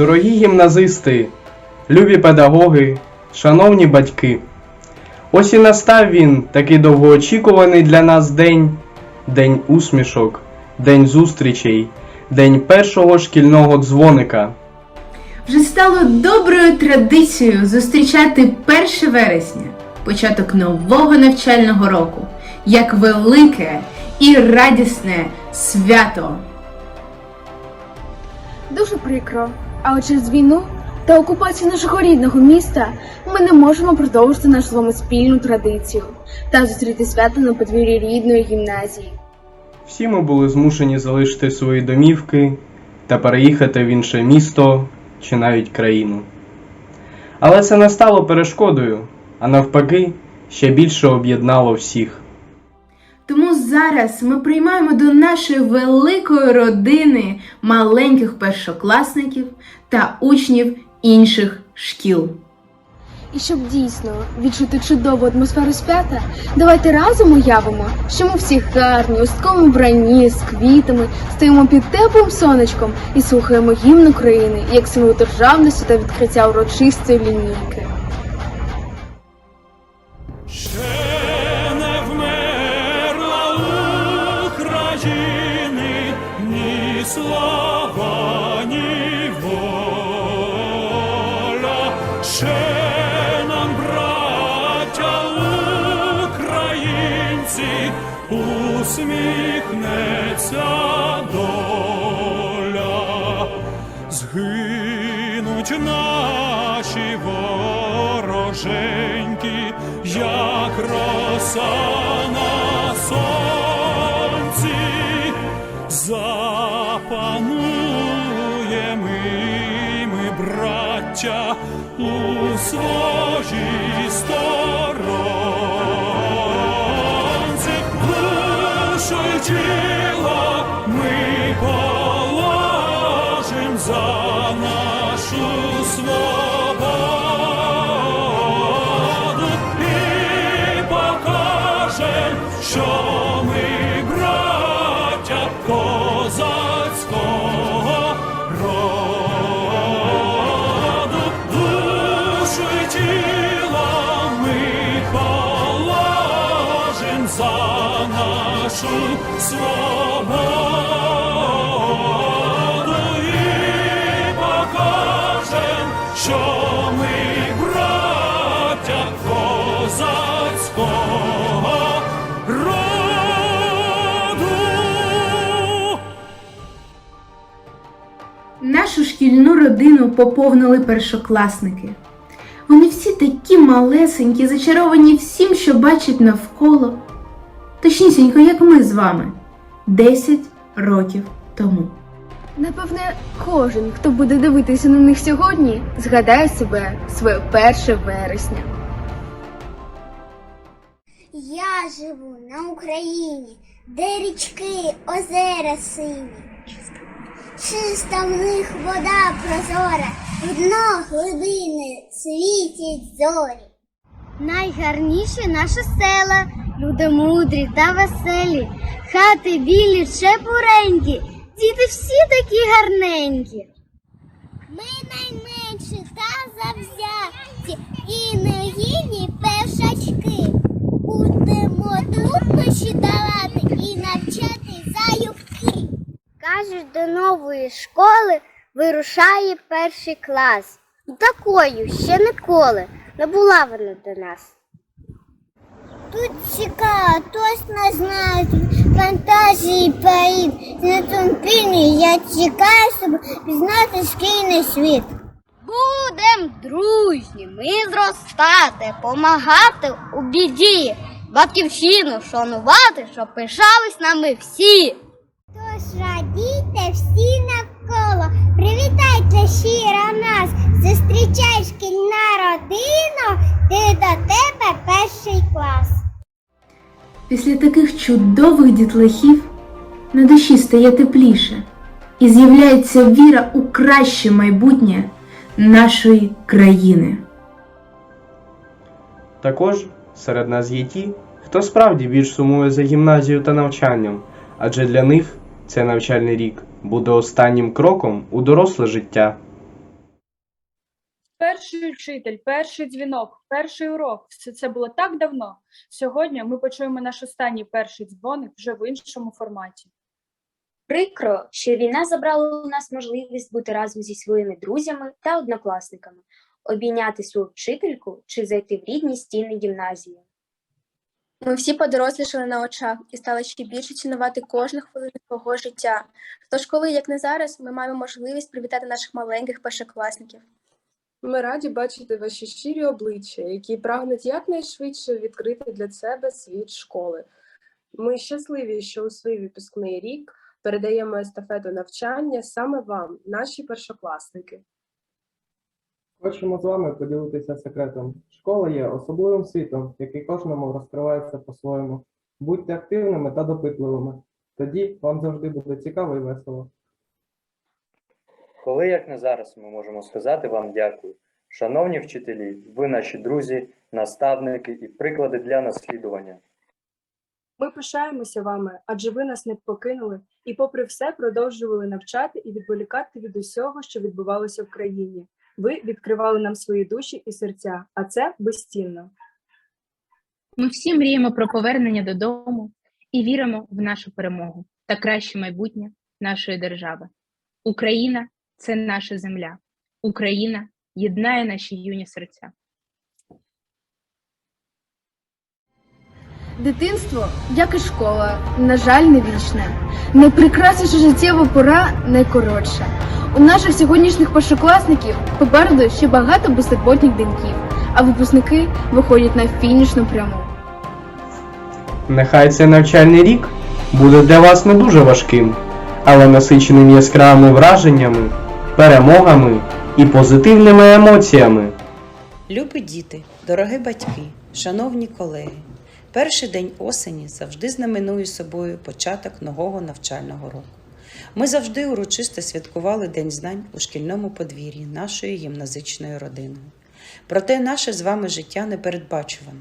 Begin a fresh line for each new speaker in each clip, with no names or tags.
Дорогі гімназисти, любі педагоги, шановні батьки. Ось і настав він, такий довгоочікуваний для нас день, день усмішок, день зустрічей, день першого шкільного дзвоника.
Вже стало доброю традицією зустрічати 1 вересня, початок нового навчального року, як велике і радісне свято.
Дуже прикро, але через війну та окупацію нашого рідного міста ми не можемо продовжити нашу вами спільну традицію та зустріти свято на подвір'ї рідної гімназії.
Всі ми були змушені залишити свої домівки та переїхати в інше місто чи навіть країну. Але це не стало перешкодою, а навпаки, ще більше об'єднало всіх.
Зараз ми приймаємо до нашої великої родини маленьких першокласників та учнів інших шкіл.
І щоб дійсно відчути чудову атмосферу свята, давайте разом уявимо, що ми всі гарні, у листковому вбранні, з квітами, стоїмо під теплим сонечком і слухаємо гімн України як символ державності та відкриття урочистої лінійки.
Слава, ні. Ще нам, браття українці, усміхнеться. Згинуть наші вороженьки, як роса на сонці, запануємо і ми, браття, у своїй сторонці, душу нашу покажем, що ми браття козацького. Нашу
шкільну родину поповнили першокласники. Вони всі такі малесенькі, зачаровані всім, що бачать навколо. Точнісінько, як ми з вами 10 років тому.
Напевне, кожен, хто буде дивитися на них сьогодні, згадає себе своє перше вересня.
Я живу на Україні, де річки, озера сині. Чиста в них вода прозора, в дно глибини світять зорі. Найгарніші наші села, люди мудрі та веселі, хати білі, чепуренькі, діти всі такі гарненькі. Ми найменші та завзяті і негідні першачки. Будемо труднощі давати і навчати залюбки. Кажуть, до нової школи вирушає перший клас. І такою ще ніколи не була вона до нас. Тут цікаво, точно знають фантазії поїд. З нетерпінням я чекаю, щоб пізнати шкільний світ. Будем дружні, ми зростати, помагати у біді, батьківщину шанувати, щоб пишались нами всі. Тож радійте всі навколо, привітайте щиро нас, зустрічай шкільна родина, ти до тебе перший клас.
Після таких чудових дітлахів на душі стає тепліше і з'являється віра у краще майбутнє нашої країни.
Також серед нас є ті, хто справді більш сумує за гімназією та навчанням, адже для них цей навчальний рік буде останнім кроком у доросле життя.
Перший учитель, перший дзвінок, перший урок все це було так давно. Сьогодні ми почуємо наш останній перший дзвоник вже в іншому форматі.
Прикро, що війна забрала у нас можливість бути разом зі своїми друзями та однокласниками, обійняти свою вчительку чи зайти в рідні стіни гімназії.
Ми всі подорослішали на очах і стали ще більше цінувати кожну хвилину свого життя. Тож, коли, як не зараз, ми маємо можливість привітати наших маленьких першокласників.
Ми раді бачити ваші щирі обличчя, які прагнуть якнайшвидше відкрити для себе світ школи. Ми щасливі, що у свій випускний рік передаємо естафету навчання саме вам, наші першокласники.
Хочемо з вами поділитися секретом. Школа є особливим світом, який кожному розкривається по-своєму. Будьте активними та допитливими. Тоді вам завжди буде цікаво і весело.
Коли як не зараз ми можемо сказати вам дякую. Шановні вчителі, ви наші друзі, наставники і приклади для наслідування.
Ми пишаємося вами, адже ви нас не покинули і, попри все, продовжували навчати і відволікати від усього, що відбувалося в країні. Ви відкривали нам свої душі і серця, а це безцінно.
Ми всі мріємо про повернення додому і віримо в нашу перемогу та краще майбутнє нашої держави. Україна це наша земля. Україна єднає наші юні серця.
Дитинство, як і школа, на жаль, не вічне. Найпрекрасніша життєва пора найкоротша. У наших сьогоднішніх першокласників попереду ще багато безтурботних деньків, а випускники виходять на фінішну пряму.
Нехай цей навчальний рік буде для вас не дуже важким, але насиченим яскравими враженнями, перемогами і позитивними емоціями.
Любі діти, дорогі батьки, шановні колеги, перший день осені завжди знаменує собою початок нового навчального року. Ми завжди урочисто святкували День знань у шкільному подвір'ї нашої гімназичної родини. Проте наше з вами життя непередбачуване.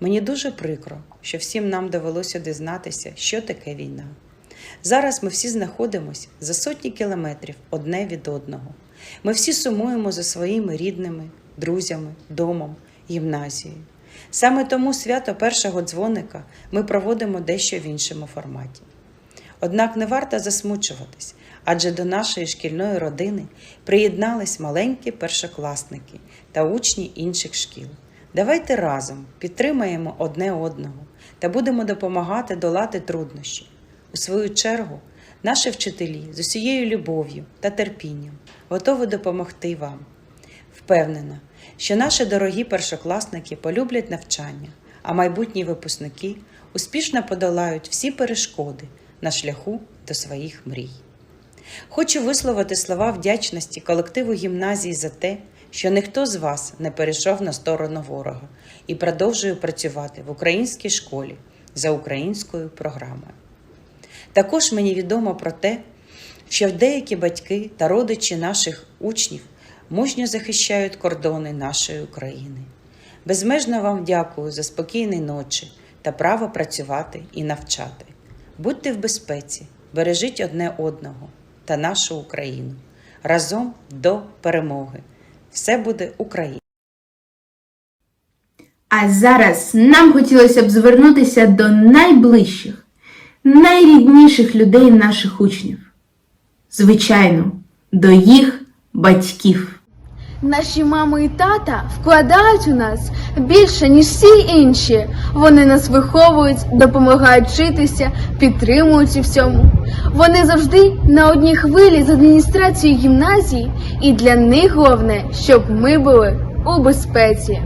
Мені дуже прикро, що всім нам довелося дізнатися, що таке війна. Зараз ми всі знаходимося за сотні кілометрів одне від одного. Ми всі сумуємо за своїми рідними, друзями, домом, гімназією. Саме тому свято першого дзвоника ми проводимо дещо в іншому форматі. Однак не варто засмучуватись, адже до нашої шкільної родини приєднались маленькі першокласники та учні інших шкіл. Давайте разом підтримаємо одне одного та будемо допомагати долати труднощі. У свою чергу, наші вчителі з усією любов'ю та терпінням готові допомогти вам. Впевнена, що наші дорогі першокласники полюблять навчання, а майбутні випускники успішно подолають всі перешкоди на шляху до своїх мрій. Хочу висловити слова вдячності колективу гімназії за те, що ніхто з вас не перейшов на сторону ворога і продовжує працювати в українській школі за українською програмою. Також мені відомо про те, що деякі батьки та родичі наших учнів мужньо захищають кордони нашої України. Безмежно вам дякую за спокійні ночі та право працювати і навчати. Будьте в безпеці, бережіть одне одного та нашу Україну. Разом до перемоги! Все буде Україна!
А зараз нам хотілося б звернутися до найближчих, найрідніших людей наших учнів. Звичайно, до їх батьків.
Наші мами і тата вкладають у нас більше, ніж всі інші. Вони нас виховують, допомагають вчитися, підтримують у всьому. Вони завжди на одній хвилі з адміністрацією гімназії, і для них головне, щоб ми були у безпеці.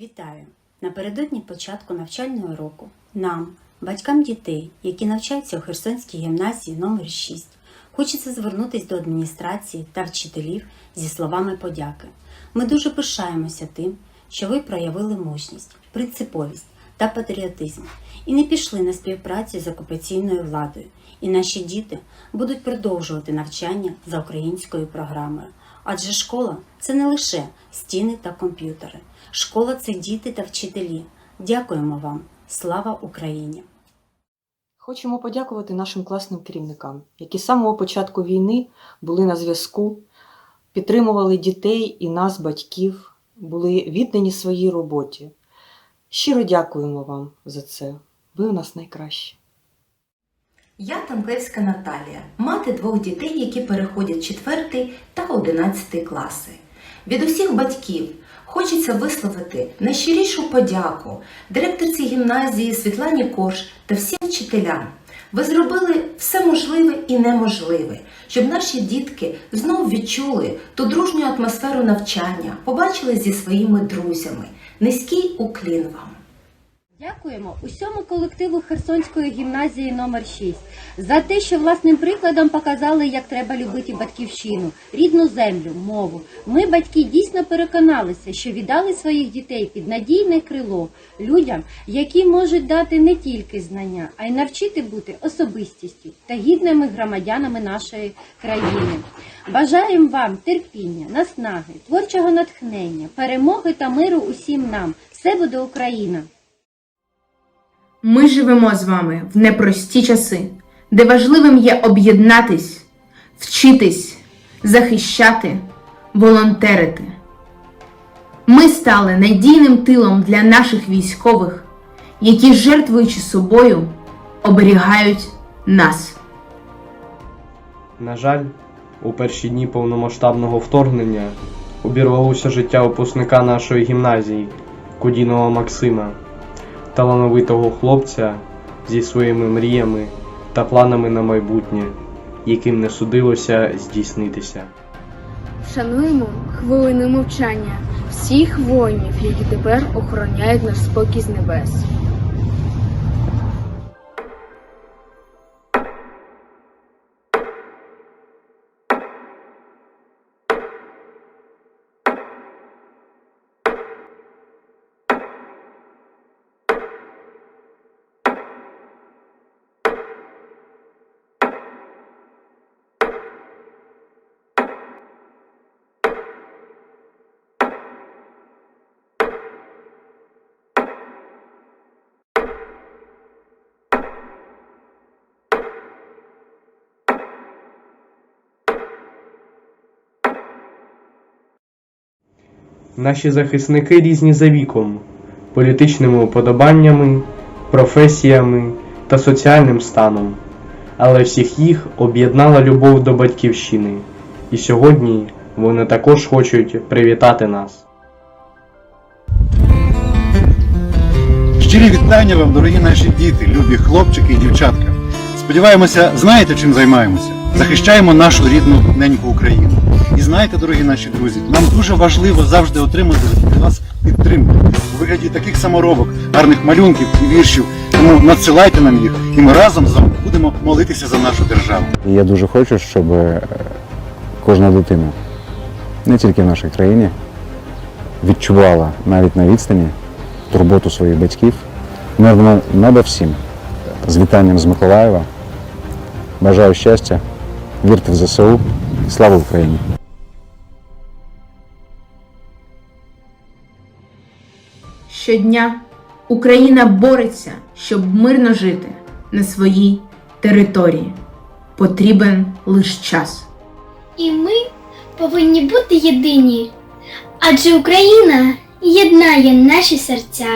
Вітаю! Напередодні початку навчального року нам, батькам дітей, які навчаються у Херсонській гімназії номер 6 хочеться звернутися до адміністрації та вчителів зі словами подяки. Ми дуже пишаємося тим, що ви проявили мужність, принциповість та патріотизм і не пішли на співпрацю з окупаційною владою. І наші діти будуть продовжувати навчання за українською програмою. Адже школа це не лише стіни та комп'ютери. Школа це діти та вчителі. Дякуємо вам! Слава Україні!
Хочемо подякувати нашим класним керівникам, які з самого початку війни були на зв'язку, підтримували дітей і нас, батьків, були віддані своїй роботі. Щиро дякуємо вам за це. Ви у нас найкращі.
Я Танклевська Наталія, мати двох дітей, які переходять 4 та 11 класи. Від усіх батьків хочеться висловити найщирішу подяку директорці гімназії Світлані Кош та всім вчителям. Ви зробили все можливе і неможливе, щоб наші дітки знов відчули ту дружню атмосферу навчання, побачили зі своїми друзями. Низький уклін вам.
Дякуємо усьому колективу Херсонської гімназії номер 6 за те, що власним прикладом показали, як треба любити батьківщину, рідну землю, мову. Ми, батьки, дійсно переконалися, що віддали своїх дітей під надійне крило людям, які можуть дати не тільки знання, а й навчити бути особистістю та гідними громадянами нашої країни. Бажаємо вам терпіння, наснаги, творчого натхнення, перемоги та миру усім нам. Все буде Україна!
Ми живемо з вами в непрості часи, де важливим є об'єднатись, вчитись, захищати, волонтерити. Ми стали надійним тилом для наших військових, які, жертвуючи собою, оберігають нас.
На жаль, у перші дні повномасштабного вторгнення обірвалося життя випускника нашої гімназії Кудінова Максима, талановитого хлопця зі своїми мріями та планами на майбутнє, яким не судилося здійснитися.
Шануємо хвилини мовчання всіх воїнів, які тепер охороняють наш спокій з небес.
Наші захисники різні за віком, політичними уподобаннями, професіями та соціальним станом, але всіх їх об'єднала любов до батьківщини, і сьогодні вони також хочуть привітати нас.
Щирі вітання вам, дорогі наші діти, любі хлопчики і дівчатка. Сподіваємося, знаєте, чим займаємося. Захищаємо нашу рідну неньку Україну. І знаєте, дорогі наші друзі, нам дуже важливо завжди отримати від вас підтримку у вигляді таких саморобок, гарних малюнків і віршів. Тому надсилайте нам їх, і ми разом з вами будемо молитися за нашу державу.
Я дуже хочу, щоб е, кожна дитина, не тільки в нашій країні, відчувала навіть на відстані турботу своїх батьків. Мирного неба всім. З вітанням з Миколаєва. Бажаю щастя, вірте в ЗСУ. Слава Україні!
Щодня Україна бореться, щоб мирно жити на своїй території. Потрібен лише час.
І ми повинні бути єдині, адже Україна єднає наші серця.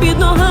Під ногами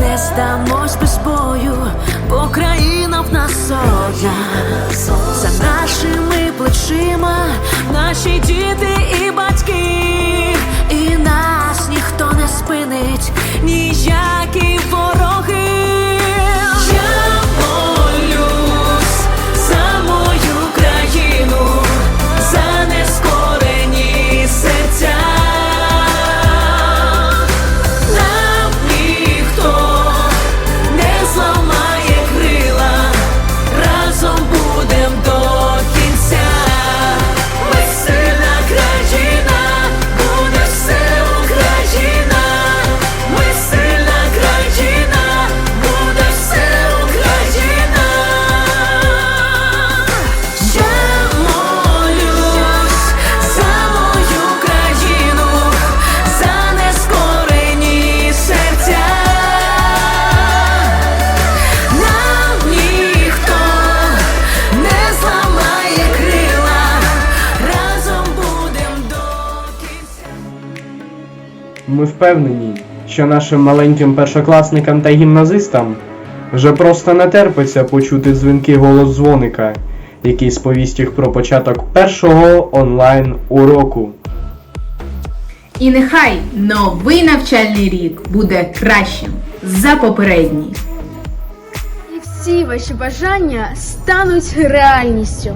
не здамось без бою, бо країна в нас одна. За нашими плечима наші діти і батьки, і нас ніхто не спинить, ніякі вороги.
Ми впевнені, що нашим маленьким першокласникам та гімназистам вже просто не терпиться почути дзвінки голос дзвоника, який сповість їх про початок першого онлайн уроку.
І нехай новий навчальний рік буде кращим за попередній.
І всі ваші бажання стануть реальністю.